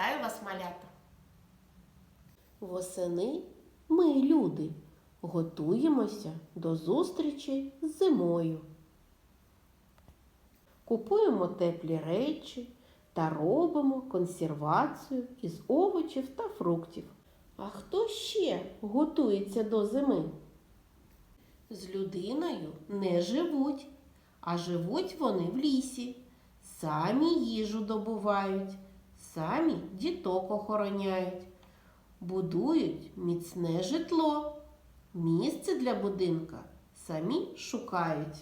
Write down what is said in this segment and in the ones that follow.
Вітаю вас, малята! Восени ми, люди, готуємося до зустрічі з зимою. Купуємо теплі речі та робимо консервацію із овочів та фруктів. А хто ще готується до зими? З людиною не живуть, а живуть вони в лісі. Самі їжу добувають, самі діток охороняють, будують міцне житло, місце для будинка самі шукають.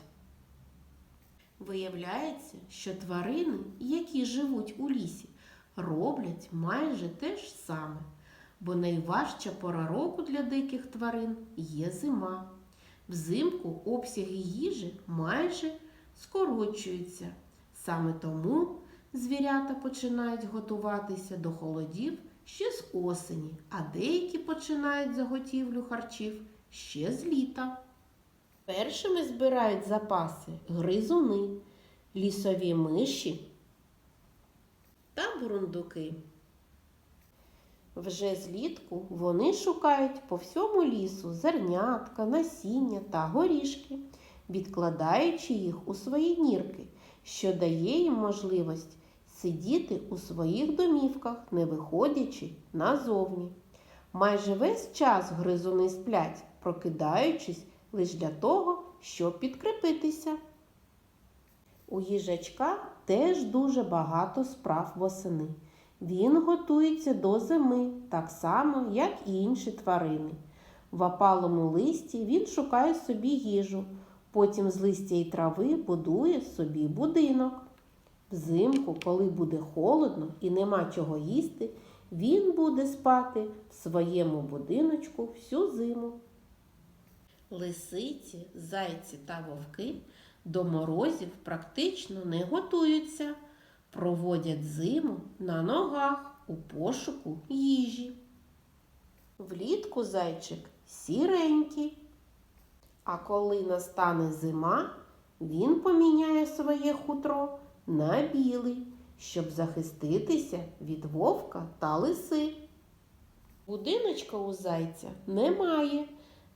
Виявляється, що тварини, які живуть у лісі, роблять майже те ж саме, бо найважча пора року для диких тварин є зима. Взимку обсяги їжі майже скорочуються. Саме тому звірята починають готуватися до холодів ще з осені, а деякі починають заготівлю харчів ще з літа. Першими збирають запаси гризуни, лісові миші та бурундуки. Вже злітку вони шукають по всьому лісу зернятка, насіння та горішки, відкладаючи їх у свої нірки, що дає їм можливість сидіти у своїх домівках, не виходячи назовні. Майже весь час гризуни сплять, прокидаючись лише для того, щоб підкріпитися. У їжачка теж дуже багато справ восени. Він готується до зими, так само, як і інші тварини. В опалому листі він шукає собі їжу, потім з листя і трави будує собі будинок. Взимку, коли буде холодно і нема чого їсти, він буде спати в своєму будиночку всю зиму. Лисиці, зайці та вовки до морозів практично не готуються, проводять зиму на ногах у пошуку їжі. Влітку зайчик сіренький, а коли настане зима, він поміняє своє хутро на білий, щоб захиститися від вовка та лиси. Будиночка у зайця немає.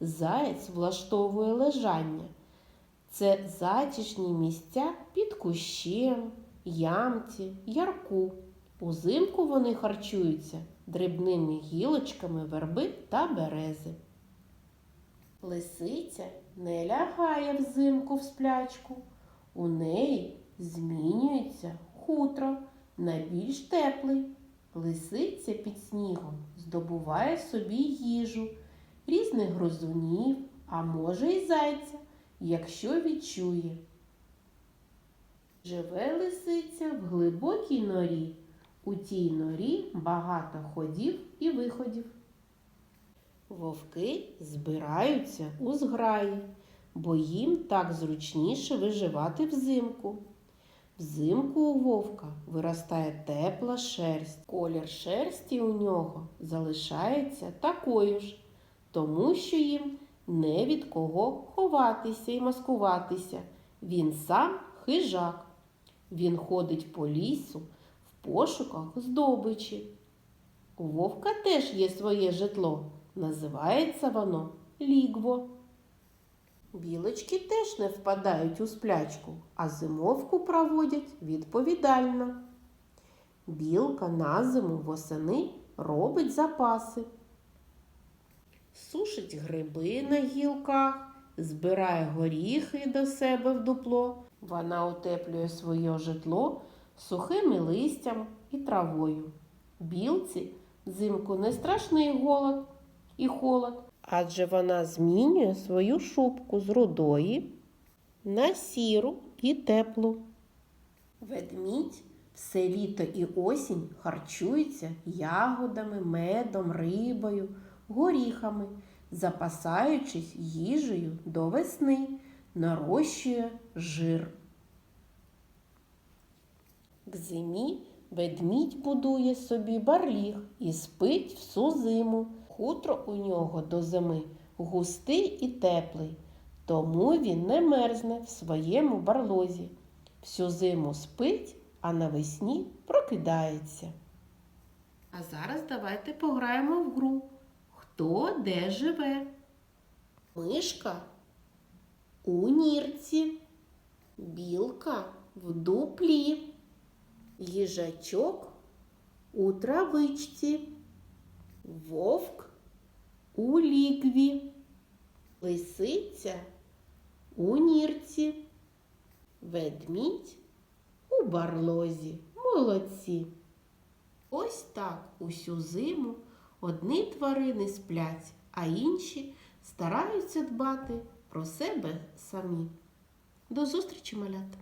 Заєць влаштовує лежання. Це затишні місця під кущем, ямці, ярку. Узимку вони харчуються дрібними гілочками верби та берези. Лисиця не лягає взимку в сплячку. У неї змінюється хутро на більш теплий. Лисиця під снігом здобуває собі їжу, різних грозунів, а може й зайця, якщо відчує. Живе лисиця в глибокій норі. У тій норі багато ходів і виходів. Вовки збираються у зграї, бо їм так зручніше виживати взимку. Взимку у вовка виростає тепла шерсть. Колір шерсті у нього залишається такою ж, тому що їм не від кого ховатися і маскуватися. Він сам хижак. Він ходить по лісу в пошуках здобичі. У вовка теж є своє житло. Називається воно лігво. Білочки теж не впадають у сплячку, а зимовку проводять відповідально. Білка на зиму восени робить запаси. Сушить гриби на гілках, збирає горіхи до себе в дупло. Вона утеплює своє житло сухими листям і травою. Білці взимку не страшний голод і холод, адже вона змінює свою шубку з рудої на сіру і теплу. Ведмідь все літо і осінь харчується ягодами, медом, рибою, горіхами, запасаючись їжею до весни, нарощує жир. К зимі ведмідь будує собі барліг і спить всю зиму. Хутро у нього до зими густий і теплий, тому він не мерзне в своєму барлозі. Всю зиму спить, а навесні прокидається. А зараз давайте пограємо в гру. Хто де живе? Мишка у нірці, білка в дуплі, їжачок у травичці, вовк у лігві, лисиця у нірці, ведмідь у барлозі. Молодці. Ось так усю зиму одні тварини сплять, а інші стараються дбати про себе самі. До зустрічі, малята!